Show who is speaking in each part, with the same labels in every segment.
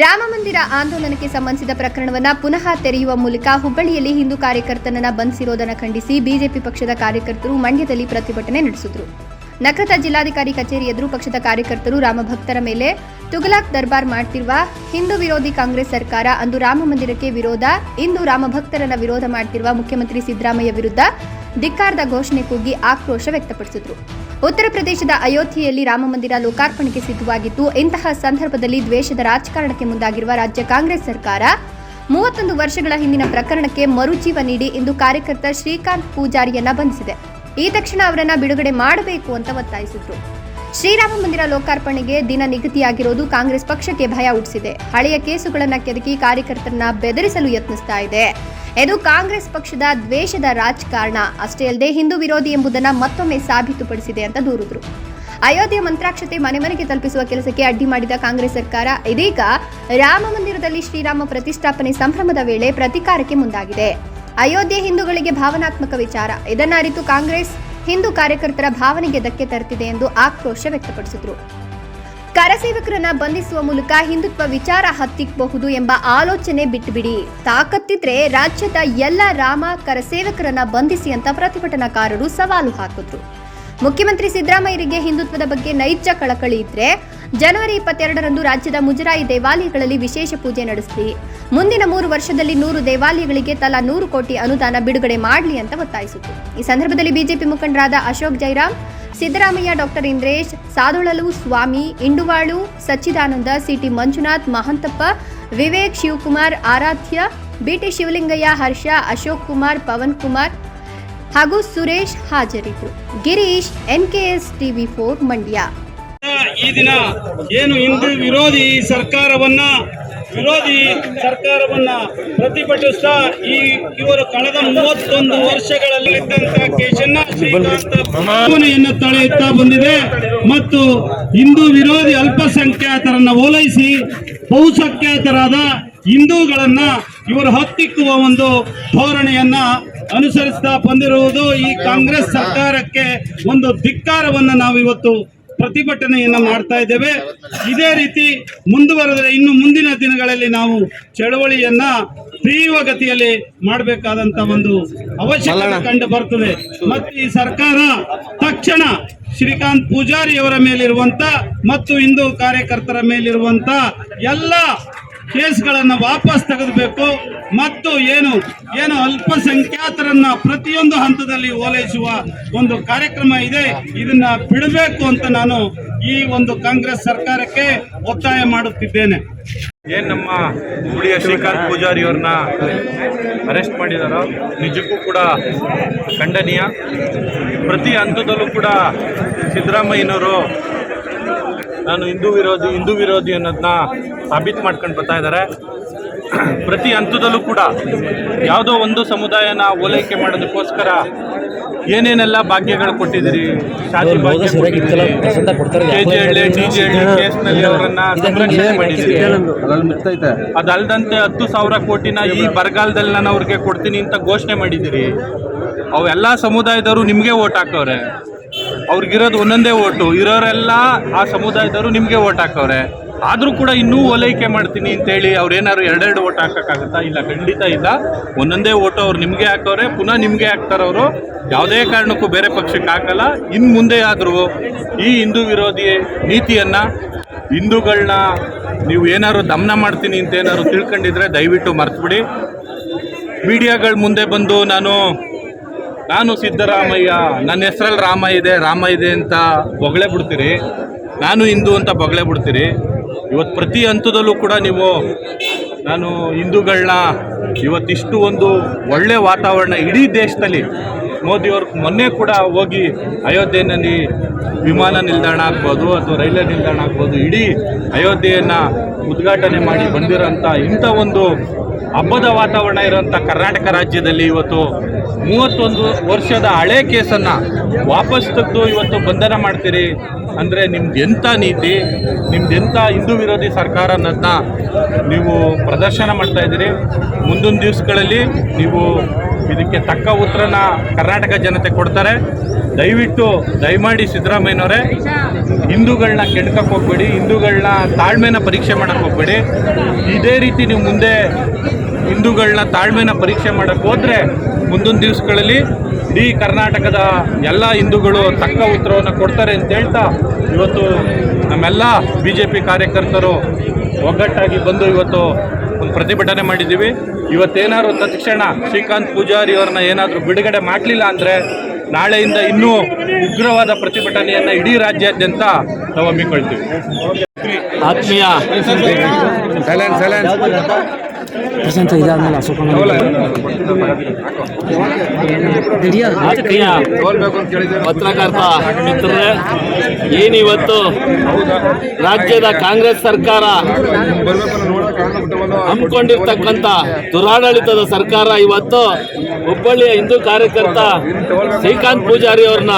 Speaker 1: ರಾಮ ಮಂದಿರ ಆಂದೋಲನಕ್ಕೆ ಸಂಬಂಧಿಸಿದ ಪ್ರಕರಣವನ್ನ ಪುನಃ ತೆರೆಯುವ ಮೂಲಕ ಹುಬ್ಬಳ್ಳಿಯಲ್ಲಿ ಹಿಂದೂ ಕಾರ್ಯಕರ್ತನನ್ನ ಬಂಧಿಸಿರೋದನ್ನು ಖಂಡಿಸಿ ಬಿಜೆಪಿ ಪಕ್ಷದ ಕಾರ್ಯಕರ್ತರು ಮಂಡ್ಯದಲ್ಲಿ ಪ್ರತಿಭಟನೆ ನಡೆಸಿದರು. ನಗರದ ಜಿಲ್ಲಾಧಿಕಾರಿ ಕಚೇರಿ ಎದುರು ಪಕ್ಷದ ಕಾರ್ಯಕರ್ತರು ರಾಮಭಕ್ತರ ಮೇಲೆ ತುಗಲಾಕ್ ದರ್ಬಾರ್ ಮಾಡ್ತಿರುವ ಹಿಂದೂ ವಿರೋಧಿ ಕಾಂಗ್ರೆಸ್ ಸರ್ಕಾರ ಅಂದು ರಾಮ ಮಂದಿರಕ್ಕೆ ವಿರೋಧ, ಇಂದು ರಾಮಭಕ್ತರನ್ನ ವಿರೋಧ ಮಾಡ್ತಿರುವ ಮುಖ್ಯಮಂತ್ರಿ ಸಿದ್ದರಾಮಯ್ಯ ವಿರುದ್ಧ ಧಿಕ್ಕಾರದ ಘೋಷಣೆ ಕೂಗಿ ಆಕ್ರೋಶ ವ್ಯಕ್ತಪಡಿಸಿದ್ರು. ಉತ್ತರ ಪ್ರದೇಶದ ಅಯೋಧ್ಯೆಯಲ್ಲಿ ರಾಮಮಂದಿರ ಲೋಕಾರ್ಪಣೆಗೆ ಸಿದ್ಧವಾಗಿದ್ದು, ಇಂತಹ ಸಂದರ್ಭದಲ್ಲಿ ದ್ವೇಷದ ರಾಜಕಾರಣಕ್ಕೆ ಮುಂದಾಗಿರುವ ರಾಜ್ಯ ಕಾಂಗ್ರೆಸ್ ಸರ್ಕಾರ ಮೂವತ್ತೊಂದು ವರ್ಷಗಳ ಹಿಂದಿನ ಪ್ರಕರಣಕ್ಕೆ ಮರುಜೀವ ನೀಡಿ ಎಂದು ಕಾರ್ಯಕರ್ತ ಶ್ರೀಕಾಂತ್ ಪೂಜಾರಿಯನ್ನ ಬಂಧಿಸಿದೆ. ಈ ತಕ್ಷಣ ಅವರನ್ನ ಬಿಡುಗಡೆ ಮಾಡಬೇಕು ಅಂತ ಒತ್ತಾಯಿಸಿದ್ರು. ಶ್ರೀರಾಮ ಮಂದಿರ ಲೋಕಾರ್ಪಣೆಗೆ ದಿನ ನಿಗದಿಯಾಗಿರೋದು ಕಾಂಗ್ರೆಸ್ ಪಕ್ಷಕ್ಕೆ ಭಯ ಹುಟ್ಟಿಸಿದೆ. ಹಳೆಯ ಕೇಸುಗಳನ್ನ ಕೆದಕಿ ಕಾರ್ಯಕರ್ತರನ್ನ ಬೆದರಿಸಲು ಯತ್ನಿಸ್ತಾ ಇದೆ. ಇದು ಕಾಂಗ್ರೆಸ್ ಪಕ್ಷದ ದ್ವೇಷದ ರಾಜಕಾರಣ. ಅಷ್ಟೇ ಅಲ್ಲದೆ ಹಿಂದೂ ವಿರೋಧಿ ಎಂಬುದನ್ನು ಮತ್ತೊಮ್ಮೆ ಸಾಬೀತುಪಡಿಸಿದೆ ಅಂತ ದೂರಿದ್ರು. ಅಯೋಧ್ಯೆ ಮಂತ್ರಾಕ್ಷತೆ ಮನೆ ಮನೆಗೆ ತಲುಪಿಸುವ ಕೆಲಸಕ್ಕೆ ಅಡ್ಡಿ ಮಾಡಿದ ಕಾಂಗ್ರೆಸ್ ಸರ್ಕಾರ ಇದೀಗ ರಾಮ ಮಂದಿರದಲ್ಲಿ ಶ್ರೀರಾಮ ಪ್ರತಿಷ್ಠಾಪನೆ ಸಂಭ್ರಮದ ವೇಳೆ ಪ್ರತಿಕಾರಕ್ಕೆ ಮುಂದಾಗಿದೆ. ಅಯೋಧ್ಯೆ ಹಿಂದೂಗಳಿಗೆ ಭಾವನಾತ್ಮಕ ವಿಚಾರ. ಇದನ್ನ ಅರಿತು ಕಾಂಗ್ರೆಸ್ ಹಿಂದೂ ಕಾರ್ಯಕರ್ತರ ಭಾವನೆಗೆ ಧಕ್ಕೆ ತರುತ್ತಿದೆ ಎಂದು ಆಕ್ರೋಶ ವ್ಯಕ್ತಪಡಿಸಿದ್ರು. ಕರಸೇವಕರನ್ನ ಬಂಧಿಸುವ ಮೂಲಕ ಹಿಂದುತ್ವ ವಿಚಾರ ಹತ್ತಿಕ್ಕಬಹುದು ಎಂಬ ಆಲೋಚನೆ ಬಿಟ್ಟುಬಿಡಿ ತಾಕತ್ತಿದ್ರೆ ರಾಜ್ಯದ ಎಲ್ಲ ರಾಮ ಕರಸೇವಕರನ್ನ ಬಂಧಿಸಿ ಅಂತ ಪ್ರತಿಭಟನಾಕಾರರು ಸವಾಲು ಹಾಕಿದ್ರು. ಮುಖ್ಯಮಂತ್ರಿ ಸಿದ್ದರಾಮಯ್ಯರಿಗೆ ಹಿಂದುತ್ವದ ಬಗ್ಗೆ ನೈಜ ಕಳಕಳಿ ಇದ್ರೆ ಜನವರಿ ಇಪ್ಪತ್ತೆರಡರಂದು ರಾಜ್ಯದ ಮುಜರಾಯಿ ದೇವಾಲಯಗಳಲ್ಲಿ ವಿಶೇಷ ಪೂಜೆ ನಡೆಸಲಿ. ಮುಂದಿನ ಮೂರು ವರ್ಷದಲ್ಲಿ ನೂರು ದೇವಾಲಯಗಳಿಗೆ ತಲಾ ನೂರು ಕೋಟಿ ಅನುದಾನ ಬಿಡುಗಡೆ ಮಾಡಲಿ ಅಂತ ಒತ್ತಾಯಿಸಿತು ಈ ಸಂದರ್ಭದಲ್ಲಿ ಬಿಜೆಪಿ ಮುಖಂಡರಾದ Ashok Jairam Siddaramaiah, doctor Indresh ಸಾಧುಳಲು Swami, Induvalu, Sachchidananda, C T Manjunath, Mahantappa, Vivek Shivakumar, Aradhya, B T Shivalingaiah, Harsha, Ashok Kumar, Pavan Kumar ಹಾಗೂ ಸುರೇಶ್ ಹಾಜರಿದ್ದರು. Girish, NKS TV four Mandya.
Speaker 2: ಈ ದಿನ ಏನು ಹಿಂದೂ ವಿರೋಧಿ ಸರ್ಕಾರವನ್ನ ವಿರೋಧಿ ಸರ್ಕಾರವನ್ನ ಪ್ರತಿಭಟಿಸ್ತಾ ಈ ಇವರು ಕಳೆದ ಮೂವತ್ತೊಂದು ವರ್ಷಗಳಲ್ಲಿ ಇದ್ದಂತ ಕೇಶನ್ನ ಶ್ರೀಕಾಂತ ತಳೆಯುತ್ತಾ ಬಂದಿದೆ. ಮತ್ತು ಹಿಂದೂ ವಿರೋಧಿ ಅಲ್ಪಸಂಖ್ಯಾತರನ್ನ ಓಲೈಸಿ ಬಹುಸಂಖ್ಯಾತರಾದ ಹಿಂದೂಗಳನ್ನ ಇವರು ಹತ್ತಿಕ್ಕುವ ಒಂದು ಧೋರಣೆಯನ್ನ ಅನುಸರಿಸ್ತಾ ಬಂದಿರುವುದು ಈ ಕಾಂಗ್ರೆಸ್ ಸರ್ಕಾರಕ್ಕೆ ಒಂದು ಧಿಕ್ಕಾರವನ್ನು ನಾವು ಇವತ್ತು ಪ್ರತಿಭಟನೆಯನ್ನ ಮಾಡ್ತಾ ಇದ್ದೇವೆ. ಇದೇ ರೀತಿ ಮುಂದುವರೆದರೆ ಇನ್ನು ಮುಂದಿನ ದಿನಗಳಲ್ಲಿ ನಾವು ಚಳವಳಿಯನ್ನ ತೀವ್ರಗತಿಯಲ್ಲಿ ಮಾಡಬೇಕಾದಂತ ಒಂದು ಅವಶ್ಯಕತೆ ಕಂಡು ಬರ್ತದೆ. ಮತ್ತು ಈ ಸರ್ಕಾರ ತಕ್ಷಣ ಶ್ರೀಕಾಂತ್ ಪೂಜಾರಿ ಅವರ ಮೇಲಿರುವಂತ ಮತ್ತು ಹಿಂದೂ ಕಾರ್ಯಕರ್ತರ ಮೇಲಿರುವಂತ ಎಲ್ಲ ಕೇಸ್ಗಳನ್ನ ವಾಪಸ್ ತೆಗೆದಬೇಕು. ಮತ್ತು ಏನು ಏನು ಅಲ್ಪಸಂಖ್ಯಾತರನ್ನ ಪ್ರತಿಯೊಂದು ಹಂತದಲ್ಲಿ ಓಲೈಸುವ ಒಂದು ಕಾರ್ಯಕ್ರಮ ಇದೆ. ಇದನ್ನ ಬಿಡಬೇಕು ಅಂತ ನಾನು ಈ ಒಂದು ಕಾಂಗ್ರೆಸ್ ಸರ್ಕಾರಕ್ಕೆ ಒತ್ತಾಯ ಮಾಡುತ್ತಿದ್ದೇನೆ.
Speaker 3: ಏನ್ ನಮ್ಮ ಹುಳಿಯ ಶ್ರೀಕಾಂತ್ ಪೂಜಾರಿ ಅವ್ರನ್ನ ಅರೆಸ್ಟ್ ಮಾಡಿದಾರೋ, ನಿಜಕ್ಕೂ ಕೂಡ ಖಂಡನೀಯ. ಪ್ರತಿ ಹಂತದಲ್ಲೂ ಕೂಡ ಸಿದ್ದರಾಮಯ್ಯನವರು ನಾನು ಹಿಂದೂ ವಿರೋಧಿ ಹಿಂದೂ ವಿರೋಧಿ ಅನ್ನೋದನ್ನ ಸಾಬೀತು ಮಾಡ್ಕೊಂಡು ಬರ್ತಾ ಇದ್ದಾರೆ ಪ್ರತಿ ಹಂತದಲ್ಲೂ ಕೂಡ ಯಾವುದೋ ಒಂದು ಸಮುದಾಯನ ಓಲೈಕೆ ಮಾಡೋದಕ್ಕೋಸ್ಕರ ಏನೇನೆಲ್ಲ ಭಾಗ್ಯಗಳು ಕೊಟ್ಟಿದ್ದೀರಿ? ಶಾದಿ ಭಾಗ್ಯ ಕೊಟ್ಟಿದ್ದೀರಿ. ಕೆಜೆಹಳ್ಳಿ ಡಿಜೆಹಳ್ಳಿ ಕೇಸ್ನಲ್ಲಿ ಅವರನ್ನ ಸಂರಕ್ಷಣೆ ಮಾಡಿದ್ದೀರಿ. ಅದಲ್ದಂತೆ ಹತ್ತು ಸಾವಿರ ಕೋಟಿನ ಈ ಬರಗಾಲದಲ್ಲಿ ನಾನು ಅವ್ರಿಗೆ ಕೊಡ್ತೀನಿ ಅಂತ ಘೋಷಣೆ ಮಾಡಿದ್ದೀರಿ. ಅವೆಲ್ಲ ಸಮುದಾಯದವರು ನಿಮಗೆ ಓಟ್ ಹಾಕವ್ರೆ. ಅವ್ರಿಗಿರೋದು ಒಂದೊಂದೇ ಓಟು. ಇರೋರೆಲ್ಲ ಆ ಸಮುದಾಯದವರು ನಿಮಗೆ ಓಟ್ ಹಾಕವ್ರೆ. ಆದರೂ ಕೂಡ ಇನ್ನೂ ಓಲೈಕೆ ಮಾಡ್ತೀನಿ ಅಂತೇಳಿ ಅವ್ರೇನಾದ್ರು ಎರಡೆರಡು ಓಟ್ ಹಾಕೋಕ್ಕಾಗುತ್ತಾ? ಇಲ್ಲ, ಖಂಡಿತ ಇಲ್ಲ. ಒಂದೊಂದೇ ಓಟು ಅವ್ರು ನಿಮಗೆ ಹಾಕವ್ರೆ. ಪುನಃ ನಿಮಗೆ ಹಾಕ್ತಾರೆ ಅವರು. ಯಾವುದೇ ಕಾರಣಕ್ಕೂ ಬೇರೆ ಪಕ್ಷಕ್ಕೆ ಹಾಕಲ್ಲ. ಇನ್ನು ಮುಂದೆ ಆದರೂ ಈ ಹಿಂದೂ ವಿರೋಧಿ ನೀತಿಯನ್ನು ಹಿಂದೂಗಳನ್ನ ನೀವು ಏನಾದ್ರು ದಮನ ಮಾಡ್ತೀನಿ ಅಂತ ಏನಾದ್ರು ತಿಳ್ಕೊಂಡಿದ್ರೆ ದಯವಿಟ್ಟು ಮರ್ತುಬಿಡಿ. ಮೀಡಿಯಾಗಳ ಮುಂದೆ ಬಂದು ನಾನು ನಾನು ಸಿದ್ದರಾಮಯ್ಯ, ನನ್ನ ಹೆಸರಲ್ಲಿ ರಾಮ ಇದೆ ರಾಮ ಇದೆ ಅಂತ ಬೊಗಳೆ ಬಿಡ್ತೀರಿ. ನಾನು ಹಿಂದೂ ಅಂತ ಬೊಗಳೆ ಬಿಡ್ತೀರಿ. ಇವತ್ತು ಪ್ರತಿ ಹಂತದಲ್ಲೂ ಕೂಡ ನೀವು, ನಾನು ಹಿಂದೂಗಳನ್ನ ಇವತ್ತಿಷ್ಟು ಒಂದು ಒಳ್ಳೆ ವಾತಾವರಣ ಇಡೀ ದೇಶದಲ್ಲಿ, ಮೋದಿಯವ್ರ ಮೊನ್ನೆ ಕೂಡ ಹೋಗಿ ಅಯೋಧ್ಯೆಯಲ್ಲಿ ವಿಮಾನ ನಿಲ್ದಾಣ ಆಗ್ಬೋದು ಅಥವಾ ರೈಲ್ವೆ ನಿಲ್ದಾಣ ಆಗ್ಬೋದು, ಇಡೀ ಅಯೋಧ್ಯೆಯನ್ನು ಉದ್ಘಾಟನೆ ಮಾಡಿ ಬಂದಿರೋಂಥ ಇಂಥ ಒಂದು ಹಬ್ಬದ ವಾತಾವರಣ ಇರೋಂಥ ಕರ್ನಾಟಕ ರಾಜ್ಯದಲ್ಲಿ ಇವತ್ತು ಮೂವತ್ತೊಂದು ವರ್ಷದ ಹಳೆ ಕೇಸನ್ನು ವಾಪಸ್ ತೆಗೆದು ಇವತ್ತು ಬಂಧನ ಮಾಡ್ತೀರಿ? ಅಂದರೆ ನಿಮ್ದು ಎಂಥ ನೀತಿ ನಿಮ್ದೆಂಥ ಹಿಂದೂ ವಿರೋಧಿ ಸರ್ಕಾರ ಅನ್ನೋದನ್ನ ನೀವು ಪ್ರದರ್ಶನ ಮಾಡ್ತಾ ಇದ್ದೀರಿ. ಮುಂದಿನ ದಿವಸಗಳಲ್ಲಿ ನೀವು ಇದಕ್ಕೆ ತಕ್ಕ ಉತ್ತರನ ಕರ್ನಾಟಕ ಜನತೆ ಕೊಡ್ತಾರೆ. ದಯವಿಟ್ಟು ದಯಮಾಡಿ ಸಿದ್ದರಾಮಯ್ಯನವರೇ ಹಿಂದೂಗಳನ್ನ ಕೆಡ್ಕಕ್ಕೆ ಹೋಗ್ಬೇಡಿ ಹಿಂದೂಗಳನ್ನ ತಾಳ್ಮೆನ ಪರೀಕ್ಷೆ ಮಾಡಕ್ಕೆ ಹೋಗ್ಬೇಡಿ. ಇದೇ ರೀತಿ ನೀವು ಮುಂದೆ ಹಿಂದೂಗಳನ್ನ ತಾಳ್ಮೆನ ಪರೀಕ್ಷೆ ಮಾಡಕ್ಕೆ ಹೋದರೆ ಮುಂದಿನ ದಿವಸಗಳಲ್ಲಿ ಇಡೀ ಕರ್ನಾಟಕದ ಎಲ್ಲ ಹಿಂದೂಗಳು ತಕ್ಕ ಉತ್ತರವನ್ನು ಕೊಡ್ತಾರೆ ಅಂತ ಹೇಳ್ತಾ ಇವತ್ತು ನಮ್ಮೆಲ್ಲ ಬಿ ಜೆ ಪಿ ಕಾರ್ಯಕರ್ತರು ಒಗ್ಗಟ್ಟಾಗಿ ಬಂದು ಇವತ್ತು ಒಂದು ಪ್ರತಿಭಟನೆ ಮಾಡಿದ್ದೀವಿ. ಇವತ್ತೇನಾದ್ರು ತತ್ಕ್ಷಣ ಶ್ರೀಕಾಂತ್ ಪೂಜಾರಿ ಅವ್ರನ್ನ ಏನಾದರೂ ಬಿಡುಗಡೆ ಮಾಡಲಿಲ್ಲ ಅಂದರೆ ನಾಳೆಯಿಂದ ಇನ್ನೂ ಉಗ್ರವಾದ ಪ್ರತಿಭಟನೆಯನ್ನು ಇಡೀ ರಾಜ್ಯಾದ್ಯಂತ ನಾವು ಹಮ್ಮಿಕೊಳ್ತೀವಿ.
Speaker 4: ಆತ್ಮೀಯ
Speaker 5: ಪ್ರಶಾಂತ ಇದಾದ್ಮೇಲೆ ಅಶೋಕ
Speaker 4: ಆತ್ಮೀಯ ಪತ್ರಕರ್ತ ಮಿತ್ರರೇ ಏನಿವತ್ತು ರಾಜ್ಯದ ಕಾಂಗ್ರೆಸ್ ಸರ್ಕಾರ. ಹಮ್ಮಿಕೊಂಡಿರ್ತಕ್ಕಂಥ ದುರಾಡಳಿತದ ಸರ್ಕಾರ ಇವತ್ತು. ಹುಬ್ಬಳ್ಳಿಯ ಹಿಂದೂ ಕಾರ್ಯಕರ್ತ ಶ್ರೀಕಾಂತ್ ಪೂಜಾರಿ ಅವ್ರನ್ನ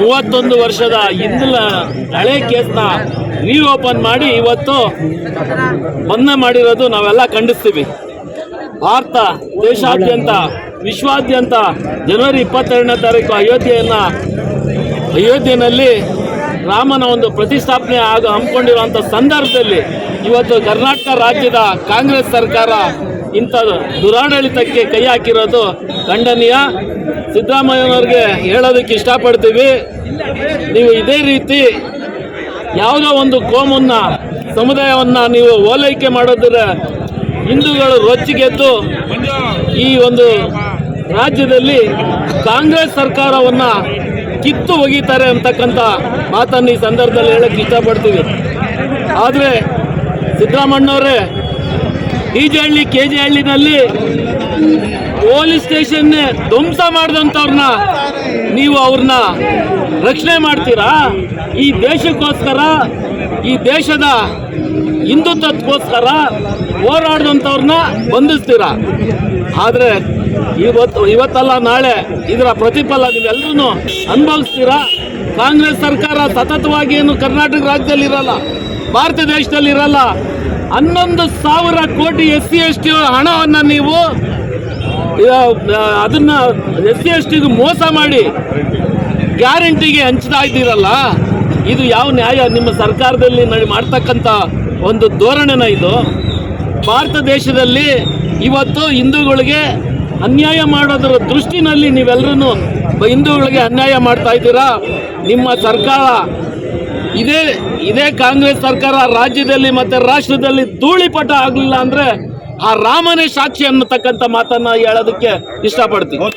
Speaker 4: ಮೂವತ್ತೊಂದು ವರ್ಷದ ಹಿಂದಿನ ಹಳೆ ಕೇಸ್ನ ರೀಓಪನ್ ಮಾಡಿ ಇವತ್ತು ಬಂಧನ ಮಾಡಿರೋದು ನಾವೆಲ್ಲ ಖಂಡಿಸ್ತೀವಿ. ಭಾರತ ದೇಶಾದ್ಯಂತ, ವಿಶ್ವಾದ್ಯಂತ ಜನವರಿ ಇಪ್ಪತ್ತೆರಡನೇ ತಾರೀಕು ಅಯೋಧ್ಯೆಯನ್ನ, ಅಯೋಧ್ಯೆಯಲ್ಲಿ ರಾಮನ ಒಂದು ಪ್ರತಿಷ್ಠಾಪನೆ ಆಗ ಹಮ್ಮಿಕೊಂಡಿರುವಂಥ ಸಂದರ್ಭದಲ್ಲಿ ಇವತ್ತು ಕರ್ನಾಟಕ ರಾಜ್ಯದ ಕಾಂಗ್ರೆಸ್ ಸರ್ಕಾರ ಇಂಥ ದುರಾಡಳಿತಕ್ಕೆ ಕೈ ಹಾಕಿರೋದು ಖಂಡನೀಯ. ಸಿದ್ದರಾಮಯ್ಯನವ್ರಿಗೆ ಹೇಳೋದಕ್ಕೆ ಇಷ್ಟಪಡ್ತೀವಿ. ನೀವು ಇದೇ ರೀತಿ ಯಾವುದೋ ಒಂದು ಕೋಮನ್ನ ಸಮುದಾಯವನ್ನ ನೀವು ಓಲೈಕೆ ಮಾಡೋದ್ರ ಹಿಂದೂಗಳು ರೊಚ್ಚಿಗೆದ್ದು ಈ ಒಂದು ರಾಜ್ಯದಲ್ಲಿ ಕಾಂಗ್ರೆಸ್ ಸರ್ಕಾರವನ್ನು ಕಿತ್ತು ಒಗೀತಾರೆ ಅಂತಕ್ಕಂಥ ಮಾತನ್ನು ಈ ಸಂದರ್ಭದಲ್ಲಿ ಹೇಳಕ್ಕೆ ಇಷ್ಟಪಡ್ತೀವಿ. ಆದರೆ ಸಿದ್ದರಾಮಣ್ಣವರೇ ಈಜಹಳ್ಳಿ ಕೆ ಜಿ ಹಳ್ಳಿನಲ್ಲಿ ಪೊಲೀಸ್ ಸ್ಟೇಷನ್ನೇ ಧ್ವಂಸ ಮಾಡಿದಂಥವ್ರನ್ನ ನೀವು ಅವ್ರನ್ನ ರಕ್ಷಣೆ ಮಾಡ್ತೀರಾ? ಈ ದೇಶಕ್ಕೋಸ್ಕರ ಈ ದೇಶದ ಹಿಂದುತ್ವಕ್ಕೋಸ್ಕರ ಹೋರಾಡಿದಂಥವ್ರನ್ನ ಬಂಧಿಸ್ತೀರಾ? ಆದರೆ ಇವತ್ತು, ಇವತ್ತಲ್ಲ, ನಾಳೆ ಇದರ ಪ್ರತಿಫಲ ನೀವೆಲ್ಲರೂ ಅನುಭವಿಸ್ತೀರಾ? ಕಾಂಗ್ರೆಸ್ ಸರ್ಕಾರ ಸತತವಾಗಿ ಏನು ಕರ್ನಾಟಕ ರಾಜ್ಯದಲ್ಲಿ ಇರಲ್ಲ ಭಾರತ ದೇಶದಲ್ಲಿ ಇರಲ್ಲ ಹನ್ನೊಂದು ಸಾವಿರ ಕೋಟಿ ಎಸ್ ಸಿ ಎಸ್ ಟಿ ಹಣವನ್ನು ನೀವು ಅದನ್ನ ಎಸ್ ಸಿ ಎಸ್ ಟಿಗೆ ಮೋಸ ಮಾಡಿ ಗ್ಯಾರಂಟಿಗೆ ಹಂಚ್ತಾ ಇದ್ದೀರಲ್ಲ, ಇದು ಯಾವ ನ್ಯಾಯ? ನಿಮ್ಮ ಸರ್ಕಾರದಲ್ಲಿ ಮಾಡ್ತಕ್ಕಂಥ ಒಂದು ಧೋರಣೆನ ಇದು. ಭಾರತ ದೇಶದಲ್ಲಿ ಇವತ್ತು ಹಿಂದೂಗಳಿಗೆ ಅನ್ಯಾಯ ಮಾಡೋದರ ದೃಷ್ಟಿನಲ್ಲಿ ನೀವೆಲ್ಲರೂ ಹಿಂದೂಗಳಿಗೆ ಅನ್ಯಾಯ ಮಾಡ್ತಾ ಇದ್ದೀರಾ? ನಿಮ್ಮ ಸರ್ಕಾರ, ಇದೇ ಇದೇ ಕಾಂಗ್ರೆಸ್ ಸರ್ಕಾರ ರಾಜ್ಯದಲ್ಲಿ ಮತ್ತು ರಾಷ್ಟ್ರದಲ್ಲಿ ಧೂಳಿಪಟ ಆಗಲಿಲ್ಲ ಅಂದರೆ ಆ ರಾಮನೇ ಸಾಕ್ಷಿ ಅನ್ನತಕ್ಕಂಥ ಮಾತನ್ನು ಹೇಳೋದಕ್ಕೆ ಇಷ್ಟಪಡ್ತೀನಿ.